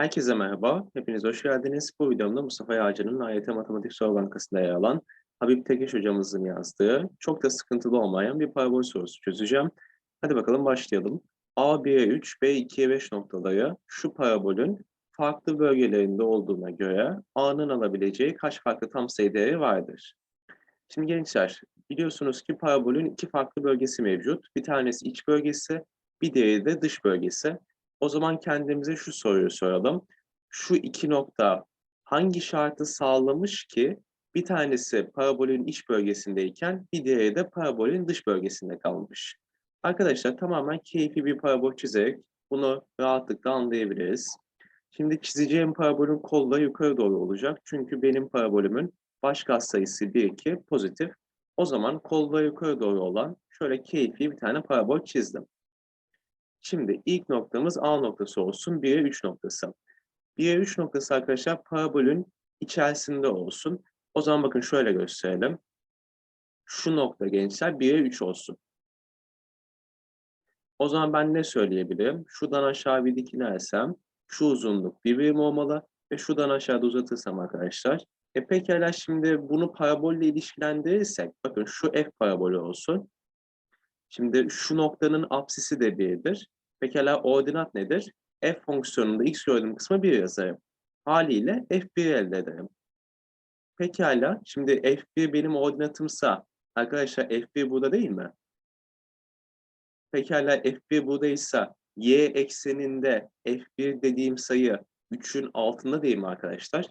Herkese merhaba, hepiniz hoş geldiniz. Bu videomda Mustafa Yağcı'nın AYT Matematik Soru Bankası'nda yer alan Habib Tekeş hocamızın yazdığı çok da sıkıntılı olmayan bir parabol sorusu çözeceğim. Hadi bakalım başlayalım. A 1'e 3, B 2'ye 5 noktaları şu parabolün farklı bölgelerinde olduğuna göre A'nın alabileceği kaç farklı tam sayı değeri vardır? Şimdi gençler, biliyorsunuz ki parabolün iki farklı bölgesi mevcut. Bir tanesi iç bölgesi, bir diğeri de dış bölgesi. O zaman kendimize şu soruyu soralım. Şu iki nokta hangi şartı sağlamış ki bir tanesi parabolün iç bölgesindeyken bir diğeri de parabolün dış bölgesinde kalmış? Arkadaşlar tamamen keyfi bir parabol çizerek bunu rahatlıkla anlayabiliriz. Şimdi çizeceğim parabolün kolları yukarı doğru olacak. Çünkü benim parabolümün baş sayısı 1, 2 pozitif. O zaman kolları yukarı doğru olan şöyle keyfi bir tane parabol çizdim. Şimdi ilk noktamız A noktası olsun, 1'e 3 noktası. 1'e 3 noktası arkadaşlar parabolün içerisinde olsun. O zaman bakın şöyle gösterelim. Şu nokta gençler 1'e 3 olsun. O zaman ben ne söyleyebilirim? Şuradan aşağı bir dikilersem şu uzunluk bir birim olmalı ve şuradan aşağıda uzatırsam arkadaşlar. E pekala şimdi bunu parabolle ilişkilendirirsek bakın şu f parabolü olsun. Şimdi şu noktanın apsisi de 1'dir. Pekala ordinat nedir? f fonksiyonunda x gördüğüm kısmı 1 yazarım. Haliyle f1 elde ederim. Pekala, şimdi f1 benim ordinatımsa, arkadaşlar f1 burada değil mi? Pekala f1 buradaysa, y ekseninde f1 dediğim sayı 3'ün altında değil mi arkadaşlar?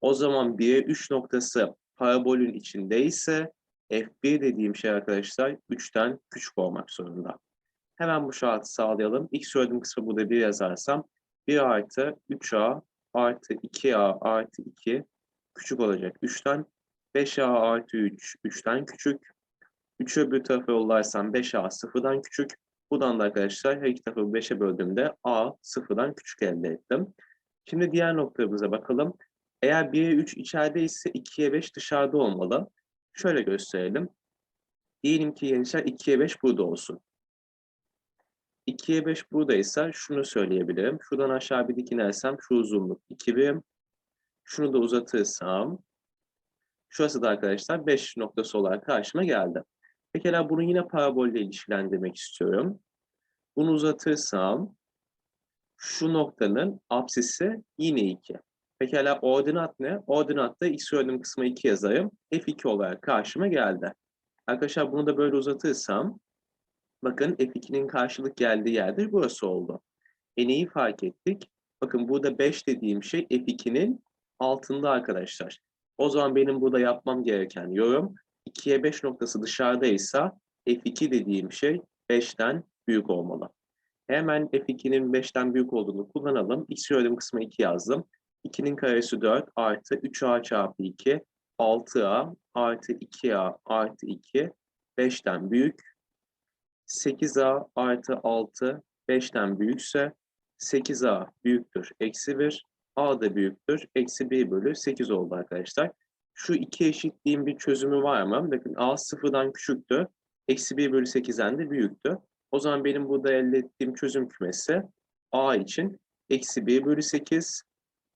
O zaman 1'e 3 noktası parabolün içindeyse f1 dediğim şey arkadaşlar 3'ten küçük olmak zorunda. Hemen bu şartı sağlayalım. İlk söylediğim kısmı burada 1 yazarsam 1 artı 3a artı 2a artı 2 küçük olacak 3'ten. 5a artı 3 3'ten küçük. 3'ü öbür tarafa yollarsam 5a sıfırdan küçük. Buradan da arkadaşlar her iki tarafı 5'e böldüğümde a sıfırdan küçük elde ettim. Şimdi diğer noktamıza bakalım. Eğer 1'e 3 içeride ise 2'ye 5 dışarıda olmalı. Şöyle gösterelim. Diyelim ki gençler 2'ye 5 burada olsun. 2'ye 5 buradaysa şunu söyleyebilirim. Şuradan aşağı bir dikinersem şu uzunluk 2 birim. Şunu da uzatırsam şurası da arkadaşlar 5 noktası olarak karşıma geldi. Pekala bunu yine parabolle ilişkilendirmek istiyorum. Bunu uzatırsam şu noktanın apsisi yine 2. Pekala ordinat ne? Ordinatta x gördüğüm kısma 2 yazarım. F2 olarak karşıma geldi. Arkadaşlar bunu da böyle uzatırsam bakın F2'nin karşılık geldiği yerdir burası oldu. E neyi fark ettik? Bakın burada 5 dediğim şey F2'nin altında arkadaşlar. O zaman benim burada yapmam gereken yorum 2'ye 5 noktası dışarıdaysa F2 dediğim şey 5'ten büyük olmalı. Hemen F2'nin 5'ten büyük olduğunu kullanalım. X gördüğüm kısma 2 yazdım. 2'nin karesi 4 artı 3a çarpı 2 6a artı 2a artı 2 5'ten büyük. 8a artı 6 5'ten büyükse 8a büyüktür eksi 1 a da büyüktür eksi 1 bölü 8 oldu arkadaşlar. Şu iki eşitliğin bir çözümü var mı? Bakın a sıfırdan küçüktü. Eksi 1 bölü 8'den de büyüktü. O zaman benim burada elde ettiğim çözüm kümesi a için eksi 1 bölü 8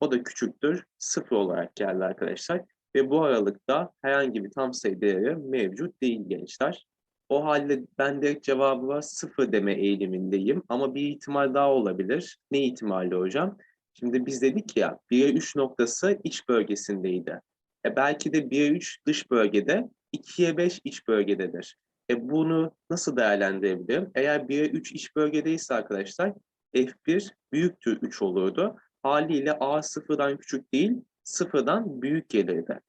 o da küçüktür. Sıfır olarak geldi arkadaşlar. Ve bu aralıkta herhangi bir tam sayı değeri mevcut değil gençler. O halde ben direkt cevabı sıfır deme eğilimindeyim. Ama bir ihtimal daha olabilir. Ne ihtimali hocam? Şimdi biz dedik ya 1'e 3 noktası iç bölgesindeydi. E belki de 1'e 3 dış bölgede, 2'ye 5 iç bölgededir. E bunu nasıl değerlendirebilirim? Eğer 1'e 3 iç bölgedeyse arkadaşlar F1 büyüktür 3 olurdu. Haliyle A sıfırdan küçük değil, sıfırdan büyük gelirdi.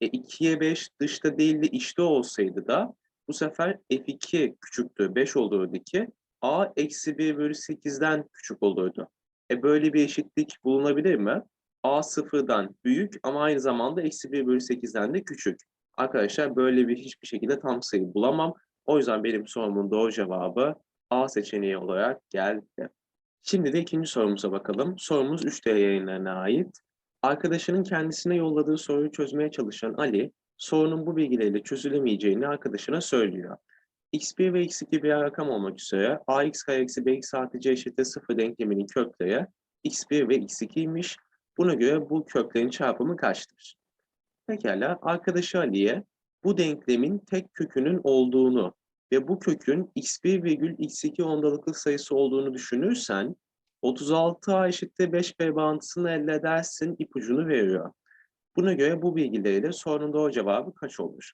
E 2'ye 5 dışta değil de içte olsaydı da bu sefer F2 küçüktür 5 olurdu ki A eksi 1 bölü 8'den küçük olurdu. E böyle bir eşitlik bulunabilir mi? A sıfırdan büyük ama aynı zamanda eksi 1 bölü 8'den de küçük. Arkadaşlar böyle bir hiçbir şekilde tam sayı bulamam. O yüzden benim sorumun doğru cevabı A seçeneği olarak geldi. Şimdi de ikinci sorumuza bakalım. Sorumuz 3D yayınlarına ait. Arkadaşının kendisine yolladığı soruyu çözmeye çalışan Ali, sorunun bu bilgilerle çözülemeyeceğini arkadaşına söylüyor. x1 ve x2 bir rakam olmak üzere ax kare eksi bx artı c eşittir 0 denkleminin kökleri x1 ve x2'ymiş. Buna göre bu köklerin çarpımı kaçtır? Pekala, arkadaşı Ali'ye bu denklemin tek kökünün olduğunu ve bu kökün x1 virgül x2 ondalıklı sayısı olduğunu düşünürsen 36a eşittir 5b bağıntısını elde edersin ipucunu veriyor. Buna göre bu bilgileriyle sorunun doğru cevabı kaç olur?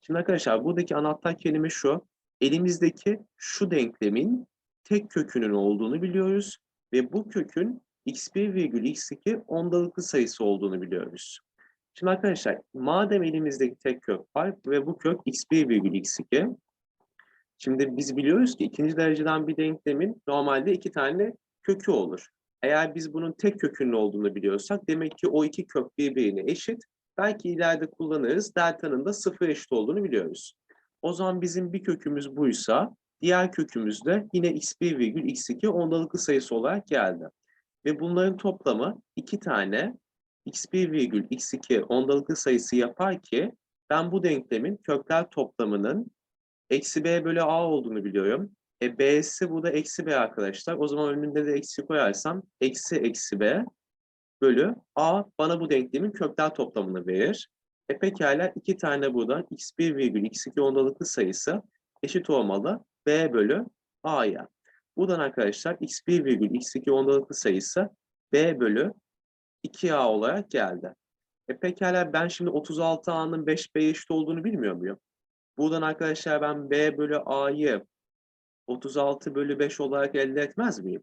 Şimdi arkadaşlar buradaki anahtar kelime şu. Elimizdeki şu denklemin tek kökünün olduğunu biliyoruz ve bu kökün x1 virgül x2 ondalıklı sayısı olduğunu biliyoruz. Şimdi arkadaşlar madem elimizdeki tek kök var ve bu kök x1 virgül x2 Şimdi biz biliyoruz ki ikinci dereceden bir denklemin normalde iki tane kökü olur. Eğer biz bunun tek kökünün olduğunu biliyorsak demek ki o iki kök birbirine eşit. Belki ileride kullanırız. Delta'nın da sıfır eşit olduğunu biliyoruz. O zaman bizim bir kökümüz buysa diğer kökümüz de yine x1 virgül x2 ondalıklı sayısı olarak geldi. Ve bunların toplamı iki tane x1 virgül x2 ondalıklı sayısı yapar ki ben bu denklemin kökler toplamının eksi b bölü a olduğunu biliyorum. E b'si burada eksi b arkadaşlar. O zaman önünde de eksi koyarsam eksi eksi b bölü a bana bu denklemin kökler toplamını verir. E pekala iki tane buradan x1 virgül x2 ondalıklı sayısı eşit olmalı b bölü a'ya. Buradan arkadaşlar x1 virgül x2 ondalıklı sayısı b bölü 2a olarak geldi. E pekala ben şimdi 36a'nın 5b'ye eşit olduğunu bilmiyor muyum? Buradan arkadaşlar ben b bölü a'yı 36 bölü 5 olarak elde etmez miyim?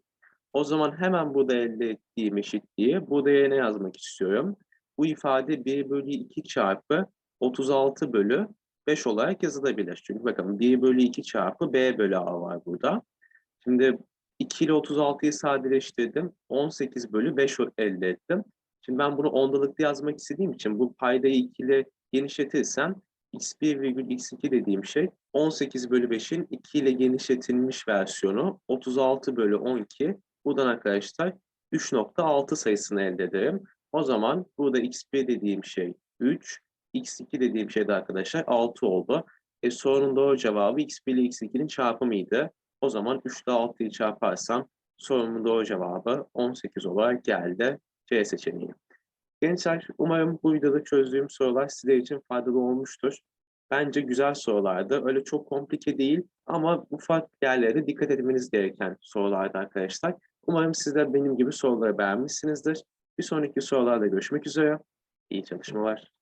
O zaman hemen burada elde ettiğim eşitliği burada ne yazmak istiyorum? Bu ifade 1 bölü 2 çarpı 36 bölü 5 olarak yazılabilir. Çünkü bakın 1 bölü 2 çarpı b bölü a var burada. Şimdi 2 ile 36'yı sadeleştirdim. 18 bölü 5 elde ettim. Şimdi ben bunu ondalıklı yazmak istediğim için bu paydayı 2 ile genişletirsem x1 virgül x2 dediğim şey 18 bölü 5'in 2 ile genişletilmiş versiyonu 36 bölü 12. Buradan arkadaşlar 3.6 sayısını elde ederim. O zaman burada x1 dediğim şey 3, x2 dediğim şey de arkadaşlar 6 oldu. E sorunun doğru cevabı x1 ile x2'nin çarpımıydı. O zaman 3 ile 6'yı çarparsam sorumun doğru cevabı 18 olarak geldi. C seçeneği. Gençler umarım bu videoda çözdüğüm sorular sizler için faydalı olmuştur. Bence güzel sorulardı. Öyle çok komplike değil ama ufak yerlere dikkat etmeniz gereken sorulardı arkadaşlar. Umarım sizler benim gibi soruları beğenmişsinizdir. Bir sonraki sorularda görüşmek üzere. İyi çalışmalar.